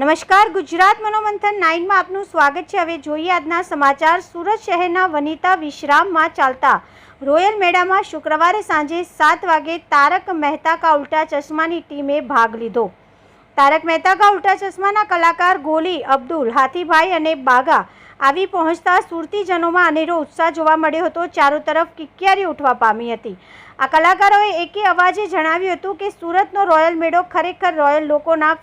નમસ્કાર, ગુજરાત મનોમંથન નાઇનમાં આપનું સ્વાગત છે. હવે જોઈએ આજના સમાચાર. સુરત શહેરના વનિતા વિશ્રામમાં ચાલતા રોયલ મેળામાં શુક્રવારે સાંજે સાત વાગે તારક મહેતા કા ઉલ્ટા ચશ્માની ટીમે ભાગ લીધો. તારક મહેતા કા ઉલ્ટા ચશ્માના કલાકાર ગોલી અબ્દુલ, હાથીભાઈ અને બાગા આવી પહોંચતા સુરતીજનોમાં અનેરો ઉત્સાહ જોવા મળ્યો હતો. ચારો તરફ કિક્યારી ઉઠવા પામી હતી. આ કલાકારોએ એકે અવાજે જણાવ્યું હતું કે સુરતનો રોયલ મેળો ખરેખર રોયલ લોકોના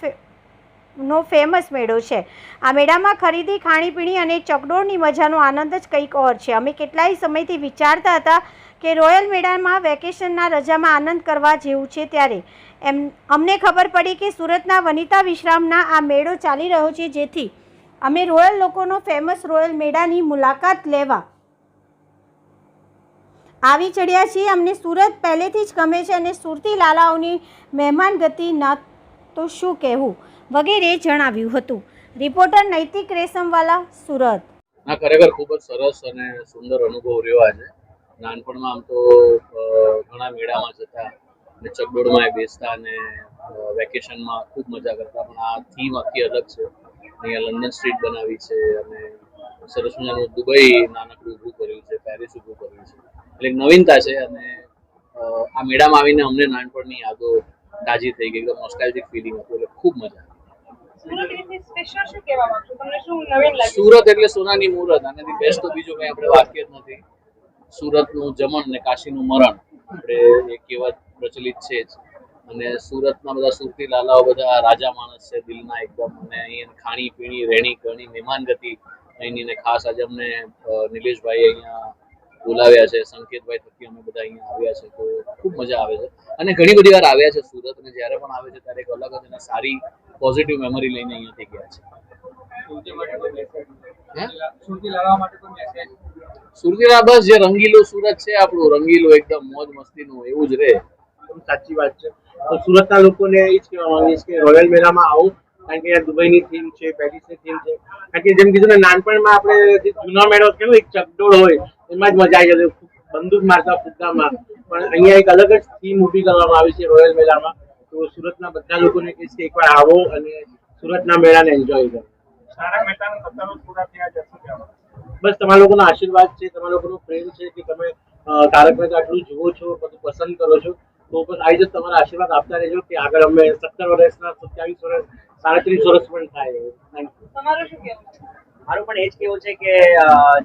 નો ફેમસ મેળો છે. આ મેળામાં ખરીદી, ખાણીપીણી અને ચકડોળની મજાનો આનંદ જ કંઈક ઓર છે. અમે કેટલાય સમયથી વિચારતા હતા કે રોયલ મેળામાં વેકેશનના રજામાં આનંદ કરવા જેવું છે ત્યારે. એમ, અમને ખબર પડી કે સુરતના વનિતા વિશ્રામના આ મેળો ચાલી રહ્યો છે જેથી અમે રોયલ લોકોનો ફેમસ રોયલ મેળાની મુલાકાત લેવા આવી ચડ્યા છીએ. અમને સુરત પહેલેથી જ ગમે છે અને સુરતી લાલાઓની મહેમાન ગતિ ના તો શું કહેવું? વગેરે જણાવ્યું હતું. રિપોર્ટર નૈતિક રેશમવાલા, સુરત. ના ખરેખર ખૂબ જ સરસ અને સુંદર અનુભવ રહ્યો આજે. નાનપણમાં આમ તો ઘણા મેળામાં જતા અને ચકડોળમાં બેસતા અને વેકેશનમાં ખૂબ મજા કરતા. પણ આ થીમ આખી અલગ છે. અહીંયા લંડન સ્ટ્રીટ બનાવી છે અને સરસ મજાનું દુબઈ નાનકડું ઊભું કર્યું છે, પેરિસ ઊભું કર્યું છે. એટલે નવીનતા છે અને આ મેળામાં આવીને અમને નાનપણની યાદો તાજી થઈ ગઈ, એકદમ નોસ્ટાલ્જિક ફિલિંગ હતું. એટલે ખૂબ મજા આવી. સુરત એટલે સોનાની મુહૂર્ત, અને બેસ્ટ તો બીજું કઈ આપણે વાક્ય જ નથી. સુરતનું જમણ ને કાશીનું મરણ, આપણે એ કહેવત પ્રચલિત છે જ. અને સુરતના બધા સુરતી લાલાઓ, બધા રાજા માણસ છે દિલના એકદમ, અને અહીં ખાણી પીણી, રહેણી કરણી મહેમાનગતિ અહીંની ને ખાસ આજે અમને નિલેશભાઈ અહીંયા બોલાવ્યા છે, સંકેતભાઈ થકી અમે બધા અહીંયા આવ્યા છે, તો ખૂબ મજા આવે છે. અને ઘણી બધી વાર આવ્યા છે સુરત, અને જ્યારે પણ આવે છે ત્યારે એક અલગ જ અને સારી પોઝિટિવ મેમરી લઈને અહીંયાથી ગયા છે. સુરતીલા બસ જે રંગીલું સુરત છે આપણું રંગીલું એકદમ મોજ મસ્તીનું એવું જ રહે સાચી વાત છે. તો સુરતના લોકોને એ જ કહેવા માંગીશ કે રોયલ મેળામાં આવું કારણ કે અહીંયા દુબઈની થીમ છે પેરિસની થીમ છે. કારણ કે જેમ કીધું ને નાનપણમાં આપણે જે જૂનો મેળો કેવો એક ચકડોળ હોય એમાં જ મજા આવી જાય બંદૂક મારતા ફુગ્ગામાં. પણ અહીંયા એક અલગ જ થીમ ઊભી કરવામાં આવી છે રોયલ મેળામાં તો સુરતના બધા લોકોને કહીશ કે એકવાર આવો અને સુરતના મેળાને એન્જોય કરો. બસ તમારા લોકોનો આશીર્વાદ છે તમારા લોકોનો પ્રેમ છે કે તમે તારક મહેતા આટલું જુઓ છો બધું પસંદ કરો છો. તો બસ આવી જશે તમારા આશીર્વાદ આપતા રહેજો કે આગળ અમે સત્તર વર્ષના સત્યાવીસ વર્ષ સાડત્રીસ વર્ષ પણ થાય તમારું શું કહેવું? મારું પણ એ જ કેવું છે કે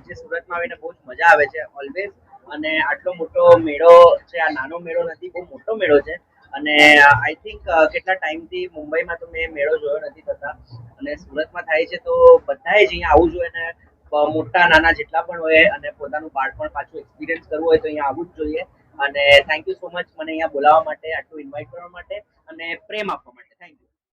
જે સુરતમાં આવીને બહુ જ મજા આવે છે ઓલવેઝ અને આટલો મોટો મેળો છે આ નાનો મેળો નથી બહુ મોટો મેળો છે. અને આઈ થિંક કેટલા ટાઈમથી મુંબઈમાં તો મેં મેળો જોયો નથી થતા. અને સુરતમાં થાય છે તો બધાએ જ અહીંયા આવવું જોઈએ ને મોટા નાના જેટલા પણ હોય અને પોતાનું બાળપણ પાછું એક્સપિરિયન્સ કરવું હોય તો અહીંયા આવવું જ જોઈએ. અને થેન્ક યુ સો મચ મને અહીંયા બોલાવવા માટે, આટલું ઇન્વાઇટ કરવા માટે અને પ્રેમ આપવા માટે.